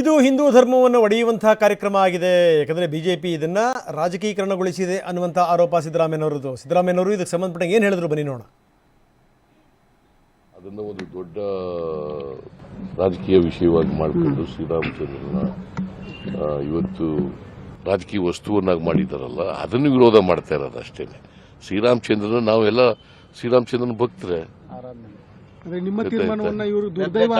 ಇದು ಹಿಂದೂ ಧರ್ಮವನ್ನು ಒಡೆಯುವಂತಹ ಕಾರ್ಯಕ್ರಮ ಆಗಿದೆ. ಯಾಕಂದರೆ ಬಿ ಜೆ ಪಿ ಇದನ್ನು ರಾಜಕೀಕರಣಗೊಳಿಸಿದೆ ಅನ್ನುವಂಥ ಆರೋಪ ಸಿದ್ದರಾಮಯ್ಯನವರದು ಸಿದ್ದರಾಮಯ್ಯನವರು ಇದಕ್ಕೆ ಸಂಬಂಧಪಟ್ಟ ಏನು ಹೇಳಿದ್ರು ಬನ್ನಿ ನೋಡೋಣ. ಅದನ್ನು ಒಂದು ದೊಡ್ಡ ರಾಜಕೀಯ ವಿಷಯವಾಗಿ ಮಾಡಿಕೊಂಡು ಶ್ರೀರಾಮಚಂದ್ರನ ಇವತ್ತು ರಾಜಕೀಯ ವಸ್ತುವನ್ನಾಗಿ ಮಾಡಿದಾರಲ್ಲ, ಅದನ್ನು ವಿರೋಧ ಮಾಡ್ತಾ ಇರೋದು ಅಷ್ಟೇನೆ. ಶ್ರೀರಾಮಚಂದ್ರನ ನಾವೆಲ್ಲ ಶ್ರೀರಾಮಚಂದ್ರನ ಭಕ್ತರೆ. ಅಂದ್ರೆ ನಿಮ್ಮ ತೀರ್ಮಾನವನ್ನ ಇವರು ದುರ್ದೈವ.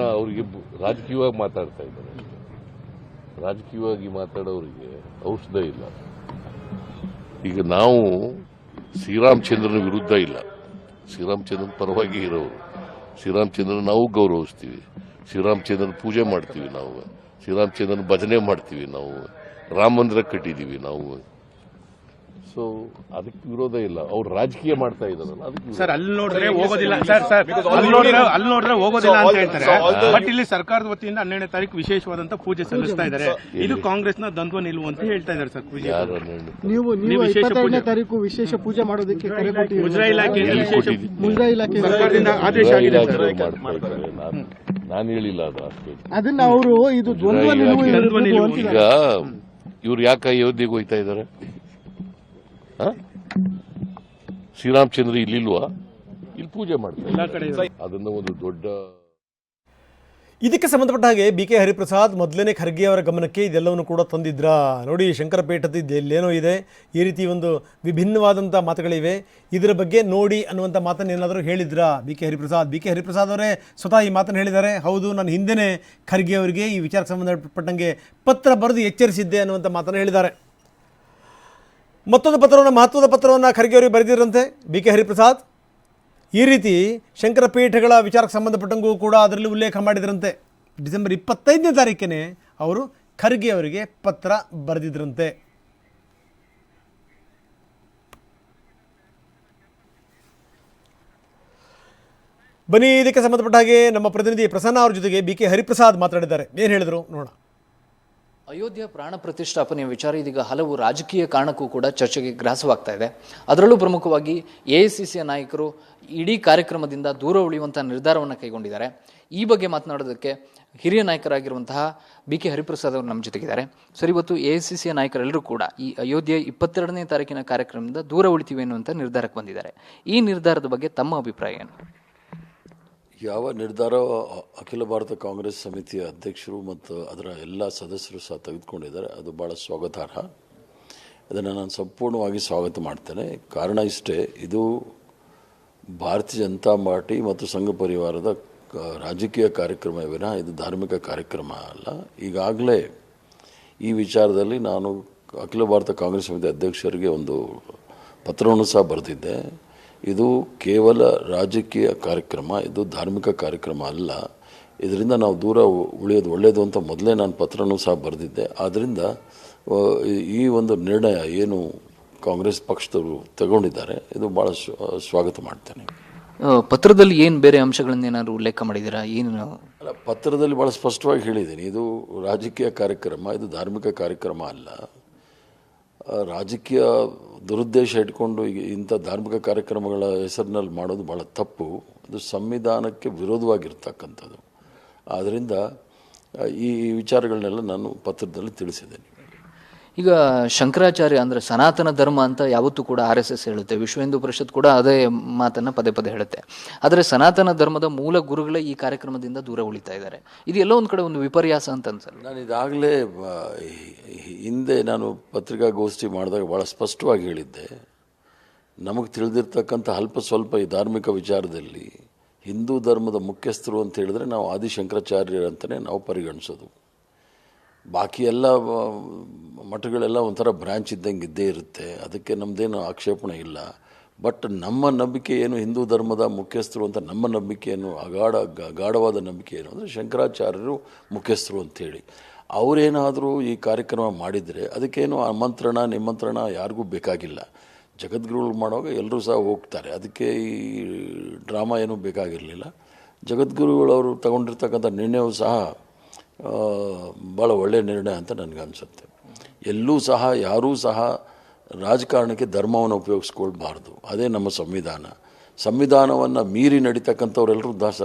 ಅವರಿಗೆ ರಾಜಕೀಯವಾಗಿ ಮಾತಾಡ್ತಾ ಇದ್ದಾರೆ ರಾಜಕೀಯವಾಗಿ ಮಾತಾಡೋರಿಗೆ ಔಷಧ ಇಲ್ಲ. ಈಗ ನಾವು ಶ್ರೀರಾಮಚಂದ್ರನ ವಿರುದ್ಧ ಇಲ್ಲ. ಶ್ರೀರಾಮಚಂದ್ರನ ಪರವಾಗಿ ಇರೋರು. ಶ್ರೀರಾಮಚಂದ್ರನ ನಾವು ಗೌರವಿಸ್ತೀವಿ. ಶ್ರೀರಾಮಚಂದ್ರನ ಪೂಜೆ ಮಾಡ್ತೀವಿ ನಾವು. ಶ್ರೀರಾಮಚಂದ್ರನ ಭಜನೆ ಮಾಡ್ತೀವಿ ನಾವು. ರಾಮ ಮಂದಿರ ಕಟ್ಟಿದೀವಿ ನಾವು. ಸೊ ಅದಕ್ಕೆ ವಿರೋಧ ಇಲ್ಲ. ಅವ್ರು ರಾಜಕೀಯ ಮಾಡ್ತಾ ಇದಾರಲ್ಲ ಅದಕ್ಕೆ ಸರ್ ಅಲ್ಲಿ ನೋಡಿದ್ರೆ ಹೋಗೋದಿಲ್ಲ. ಸರ್ ಸರ್ ಅಲ್ಲಿ ನೋಡಿದ್ರೆ ಅಲ್ಲಿ ನೋಡಿದ್ರೆ ಹೋಗೋದಿಲ್ಲ ಅಂತ ಹೇಳ್ತಾರೆ. ಬಟ್ ಇಲ್ಲಿ ಸರ್ಕಾರದ ವತಿಯಿಂದ ಹನ್ನೆರಡನೇ ತಾರೀಕು ವಿಶೇಷವಾದಂತ ಪೂಜೆ ಸಲ್ಲಿಸ್ತಾ ಇದ್ದಾರೆ. ಇದು ಕಾಂಗ್ರೆಸ್ನ ದ್ವಂದ್ವ ನಿಲುವು ಅಂತ ಹೇಳ್ತಾ ಇದ್ದಾರೆ ಸರ್ ಪೂಜೆ. ನೀವು ನೀವು ಇಪ್ಪತ್ತೆರಡನೇ ಪೂಜೆ- ತಾರೀಕು ವಿಶೇಷ ಪೂಜೆ ಮಾಡೋದಕ್ಕೆ ಕರೆ ಮುಜರಾ ಕೊಟ್ಟಿದ್ದೀರಿ? ವಿಶೇಷ ಕೊಟ್ಟಿದ್ದೀವಿ? ಮುಜರಾ ಇಲಾಖೆ ಸರ್ಕಾರದಿಂದ ಆದೇಶ ಆಗಿದೆ ನಾನು ಹೇಳಿಲ್ಲ ಅದು ಅಷ್ಟೇ. ಅದನ್ನ ಅವರು ಇದು ದ್ವಂದ್ವ ನಿಲ್ಲುವ ನಿಲುವು ಇಲಾಖೆ- ಈಗ ಇವ್ರು ಯಾಕೆ ಅಯೋಧ್ಯೆಗೆ ಹೋಯ್ತಾ ಇದ್ದಾರೆ? ಶ್ರೀರಾಮಚಂದ್ರ ಇಲ್ಲಿಲ್ವಾ? ಇಲ್ಲಿ ಪೂಜೆ ಮಾಡ್ತಾರೆ. ಅದನ್ನು ಒಂದು ದೊಡ್ಡ ಇದಕ್ಕೆ ಸಂಬಂಧಪಟ್ಟ ಹಾಗೆ ಬಿ ಕೆ ಹರಿಪ್ರಸಾದ್ ಮೊದಲನೇ ಖರ್ಗೆ ಅವರ ಗಮನಕ್ಕೆ ಇದೆಲ್ಲವನ್ನು ಕೂಡ ತಂದಿದ್ರ? ನೋಡಿ ಶಂಕರಪೇಟದ ಎಲ್ಲೇನೋ ಇದೆ. ಈ ರೀತಿ ಒಂದು ವಿಭಿನ್ನವಾದಂಥ ಮಾತುಗಳಿವೆ. ಇದರ ಬಗ್ಗೆ ನೋಡಿ ಅನ್ನುವಂಥ ಮಾತನ್ನು ಏನಾದರೂ ಹೇಳಿದ್ರಾ B K Hariprasad? B K Hariprasad ಅವರೇ ಸ್ವತಃ ಈ ಮಾತನ್ನು ಹೇಳಿದ್ದಾರೆ. ಹೌದು ನಾನು ಹಿಂದೆನೇ ಖರ್ಗೆ ಅವರಿಗೆ ಈ ವಿಚಾರಕ್ಕೆ ಸಂಬಂಧಪಟ್ಟಂಗೆ ಪತ್ರ ಬರೆದು ಎಚ್ಚರಿಸಿದ್ದೆ ಅನ್ನುವಂಥ ಮಾತನ್ನು ಹೇಳಿದ್ದಾರೆ. ಮತ್ತೊಂದು ಪತ್ರವನ್ನು, ಮಹತ್ವದ ಪತ್ರವನ್ನು ಖರ್ಗೆ ಅವರಿಗೆ ಬರೆದಿರಂತೆ ಬಿ ಕೆ ಹರಿಪ್ರಸಾದ್. ಈ ರೀತಿ ಶಂಕರಪೀಠಗಳ ವಿಚಾರಕ್ಕೆ ಸಂಬಂಧಪಟ್ಟಂಗೂ ಕೂಡ ಅದರಲ್ಲಿ ಉಲ್ಲೇಖ ಮಾಡಿದ್ರಂತೆ. ಡಿಸೆಂಬರ್ ಇಪ್ಪತ್ತೈದನೇ ತಾರೀಕಿನೇ ಅವರು ಖರ್ಗೆ ಅವರಿಗೆ ಪತ್ರ ಬರೆದಿದ್ರಂತೆ. ಬನ್ನಿ, ಇದಕ್ಕೆ ಸಂಬಂಧಪಟ್ಟ ಹಾಗೆ ನಮ್ಮ ಪ್ರತಿನಿಧಿ ಪ್ರಸನ್ನ ಅವರ ಜೊತೆಗೆ ಬಿ ಕೆ ಹರಿಪ್ರಸಾದ್ ಮಾತಾಡಿದ್ದಾರೆ ಏನು ಹೇಳಿದರು? ನೋಡೋಣ. ಅಯೋಧ್ಯ ಪ್ರಾಣ ಪ್ರತಿಷ್ಠಾಪನೆಯ ವಿಚಾರ ಇದೀಗ ಹಲವು ರಾಜಕೀಯ ಕಾರಣಕ್ಕೂ ಕೂಡ ಚರ್ಚೆಗೆ ಗ್ರಾಸವಾಗ್ತಾ ಇದೆ. ಅದರಲ್ಲೂ ಪ್ರಮುಖವಾಗಿ ಎ ನಾಯಕರು ಇಡೀ ಕಾರ್ಯಕ್ರಮದಿಂದ ದೂರ ಉಳಿಯುವಂತಹ ನಿರ್ಧಾರವನ್ನು ಕೈಗೊಂಡಿದ್ದಾರೆ. ಈ ಬಗ್ಗೆ ಮಾತನಾಡೋದಕ್ಕೆ ಹಿರಿಯ ನಾಯಕರಾಗಿರುವಂತಹ ಬಿ ಕೆ ಹರಿಪ್ರಸಾದ್ ಅವರು ನಮ್ಮ ಜೊತೆಗಿದ್ದಾರೆ. ಸರ್, ಇವತ್ತು ಎಐಸಿಸಿಯ ನಾಯಕರೆಲ್ಲರೂ ಕೂಡ ಈ ಅಯೋಧ್ಯೆ ಇಪ್ಪತ್ತೆರಡನೇ ತಾರೀಕಿನ ಕಾರ್ಯಕ್ರಮದಿಂದ ದೂರ ಉಳಿತೀವಿ ಅನ್ನುವಂಥ ನಿರ್ಧಾರಕ್ಕೆ ಬಂದಿದ್ದಾರೆ. ಈ ನಿರ್ಧಾರದ ಬಗ್ಗೆ ತಮ್ಮ ಅಭಿಪ್ರಾಯ ಏನು? ಯಾವ ನಿರ್ಧಾರ ಅಖಿಲ ಭಾರತ ಕಾಂಗ್ರೆಸ್ ಸಮಿತಿಯ ಅಧ್ಯಕ್ಷರು ಮತ್ತು ಅದರ ಎಲ್ಲ ಸದಸ್ಯರು ಸಹ ತೆಗೆದುಕೊಂಡಿದ್ದಾರೆ, ಅದು ಭಾಳ ಸ್ವಾಗತಾರ್ಹ. ಅದನ್ನು ನಾನು ಸಂಪೂರ್ಣವಾಗಿ ಸ್ವಾಗತ ಮಾಡ್ತೇನೆ. ಕಾರಣ ಇಷ್ಟೇ, ಇದು ಭಾರತೀಯ ಜನತಾ ಪಾರ್ಟಿ ಮತ್ತು ಸಂಘ ಪರಿವಾರದ ರಾಜಕೀಯ ಕಾರ್ಯಕ್ರಮ ವಿನಃ ಇದು ಧಾರ್ಮಿಕ ಕಾರ್ಯಕ್ರಮ ಅಲ್ಲ. ಈಗಾಗಲೇ ಈ ವಿಚಾರದಲ್ಲಿ ನಾನು ಅಖಿಲ ಭಾರತ ಕಾಂಗ್ರೆಸ್ ಸಮಿತಿ ಅಧ್ಯಕ್ಷರಿಗೆ ಒಂದು ಪತ್ರವನ್ನು ಸಹ ಬರೆದಿದ್ದೆ. ಇದು ಕೇವಲ ರಾಜಕೀಯ ಕಾರ್ಯಕ್ರಮ ಇದು ಧಾರ್ಮಿಕ ಕಾರ್ಯಕ್ರಮ ಅಲ್ಲ. ಇದರಿಂದ ನಾವು ದೂರ ಉಳಿಯೋದು ಒಳ್ಳೆಯದು ಅಂತ ಮೊದಲೇ ನಾನು ಪತ್ರನೂ ಸಹ ಬರೆದಿದ್ದೆ. ಆದ್ದರಿಂದ ಈ- ಈ ಒಂದು ನಿರ್ಣಯ ಏನು ಕಾಂಗ್ರೆಸ್ ಪಕ್ಷದವರು ತಗೊಂಡಿದ್ದಾರೆ ಇದು ಭಾಳ ಸ್ವಾಗತ ಮಾಡ್ತೇನೆ. ಪತ್ರದಲ್ಲಿ ಏನು ಬೇರೆ ಅಂಶಗಳನ್ನೇನಾದ್ರು ಉಲ್ಲೇಖ ಮಾಡಿದ್ದೀರಾ? ಏನು ಅಲ್ಲ ಪತ್ರದಲ್ಲಿ ಭಾಳ ಸ್ಪಷ್ಟವಾಗಿ ಹೇಳಿದ್ದೀನಿ ಇದು ರಾಜಕೀಯ ಕಾರ್ಯಕ್ರಮ ಇದು ಧಾರ್ಮಿಕ ಕಾರ್ಯಕ್ರಮ ಅಲ್ಲ. ರಾಜಕೀಯ ದುರುದ್ದೇಶ ಇಟ್ಕೊಂಡು ಈಗ ಇಂಥ ಧಾರ್ಮಿಕ ಕಾರ್ಯಕ್ರಮಗಳ ಹೆಸರಿನಲ್ಲಿ ಮಾಡೋದು ಭಾಳ ತಪ್ಪು. ಅದು ಸಂವಿಧಾನಕ್ಕೆ ವಿರೋಧವಾಗಿರ್ತಕ್ಕಂಥದ್ದು. ಆದ್ದರಿಂದ ಈ ವಿಚಾರಗಳನ್ನೆಲ್ಲ ನಾನು ಪತ್ರದಲ್ಲಿ ತಿಳಿಸಿದ್ದೇನೆ. ಈಗ ಶಂಕರಾಚಾರ್ಯ ಅಂದರೆ ಸನಾತನ ಧರ್ಮ ಅಂತ ಯಾವತ್ತೂ ಕೂಡ ಆರ್ ಎಸ್ ಎಸ್ ಹೇಳುತ್ತೆ ವಿಶ್ವ ಹಿಂದೂ ಪರಿಷತ್ ಕೂಡ ಅದೇ ಮಾತನ್ನು ಪದೇ ಪದೇ ಹೇಳುತ್ತೆ. ಆದರೆ ಸನಾತನ ಧರ್ಮದ ಮೂಲ ಗುರುಗಳೇ ಈ ಕಾರ್ಯಕ್ರಮದಿಂದ ದೂರ ಉಳಿತಾ ಇದ್ದಾರೆ. ಇದು ಎಲ್ಲೋ ಒಂದು ಕಡೆ ಒಂದು ವಿಪರ್ಯಾಸ ಅಂತ ಅನ್ಸಲ್ಲ? ನಾನು ಇದಾಗಲೇ ಹಿಂದೆ ನಾನು ಪತ್ರಿಕಾಗೋಷ್ಠಿ ಮಾಡಿದಾಗ ಭಾಳ ಸ್ಪಷ್ಟವಾಗಿ ಹೇಳಿದ್ದೆ. ನಮಗೆ ತಿಳಿದಿರ್ತಕ್ಕಂಥ ಅಲ್ಪ ಸ್ವಲ್ಪ ಈ ಧಾರ್ಮಿಕ ವಿಚಾರದಲ್ಲಿ ಹಿಂದೂ ಧರ್ಮದ ಮುಖ್ಯಸ್ಥರು ಅಂತ ಹೇಳಿದ್ರೆ ನಾವು ಆದಿಶಂಕರಾಚಾರ್ಯರಂತಲೇ ನಾವು ಪರಿಗಣಿಸೋದು. ಬಾಕಿ ಎಲ್ಲ ಮಠಗಳೆಲ್ಲ ಒಂಥರ ಬ್ರ್ಯಾಂಚ್ ಇದ್ದಂಗೆ ಇದ್ದೇ ಇರುತ್ತೆ. ಅದಕ್ಕೆ ನಮ್ಮದೇನು ಆಕ್ಷೇಪಣೆ ಇಲ್ಲ. ಬಟ್ ನಮ್ಮ ನಂಬಿಕೆ ಏನು ಹಿಂದೂ ಧರ್ಮದ ಮುಖ್ಯಸ್ಥರು ಅಂತ ನಮ್ಮ ನಂಬಿಕೆ ಏನು, ಅಗಾಢ ಅಗಾಢವಾದ ಗಾಢವಾದ ನಂಬಿಕೆ ಏನು ಅಂದರೆ ಶಂಕರಾಚಾರ್ಯರು ಮುಖ್ಯಸ್ಥರು ಅಂಥೇಳಿ. ಅವರೇನಾದರೂ ಈ ಕಾರ್ಯಕ್ರಮ ಮಾಡಿದರೆ ಅದಕ್ಕೇನು ಆಮಂತ್ರಣ, ನಿಮಂತ್ರಣ ಯಾರಿಗೂ ಬೇಕಾಗಿಲ್ಲ. ಜಗದ್ಗುರುಗಳು ಮಾಡುವಾಗ ಎಲ್ಲರೂ ಸಹ ಹೋಗ್ತಾರೆ. ಅದಕ್ಕೆ ಈ ಡ್ರಾಮಾ ಏನೂ ಬೇಕಾಗಿರಲಿಲ್ಲ. ಜಗದ್ಗುರುಗಳವರು ತಗೊಂಡಿರ್ತಕ್ಕಂಥ ನಿರ್ಣಯವು ಸಹ ಭಾಳ ಒಳ್ಳೆಯ ನಿರ್ಣಯ ಅಂತ ನನಗನ್ಸುತ್ತೆ ಎಲ್ಲೂ ಸಹ, ಯಾರೂ ಸಹ ರಾಜಕಾರಣಕ್ಕೆ ಧರ್ಮವನ್ನು ಉಪಯೋಗಿಸ್ಕೊಳ್ಬಾರ್ದು. ಅದೇ ನಮ್ಮ ಸಂವಿಧಾನ. ಸಂವಿಧಾನವನ್ನು ಮೀರಿ ನಡೀತಕ್ಕಂಥವರೆಲ್ಲರೂ ದಾಸ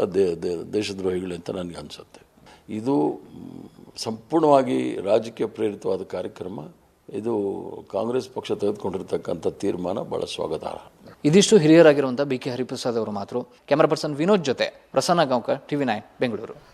ದೇಶದ್ರೋಹಿಗಳು ಅಂತ ನನಗೆ ಅನಿಸುತ್ತೆ. ಇದು ಸಂಪೂರ್ಣವಾಗಿ ರಾಜಕೀಯ ಪ್ರೇರಿತವಾದ ಕಾರ್ಯಕ್ರಮ. ಇದು ಕಾಂಗ್ರೆಸ್ ಪಕ್ಷ ತೆಗೆದುಕೊಂಡಿರ್ತಕ್ಕಂಥ ತೀರ್ಮಾನ ಭಾಳ ಸ್ವಾಗತಾರ್ಹ. ಇದಿಷ್ಟು ಹಿರಿಯರಾಗಿರುವಂಥ ಬಿ ಕೆ ಹರಿಪ್ರಸಾದ್ ಅವರು ಮಾತ್ರ. ಕ್ಯಾಮರಾ ಪರ್ಸನ್ ವಿನೋದ್ ಜೊತೆ ಪ್ರಸನ್ನ ಗಾಂವ್ಕರ್ ಟಿವಿ ನೈನ್, ಬೆಂಗಳೂರು.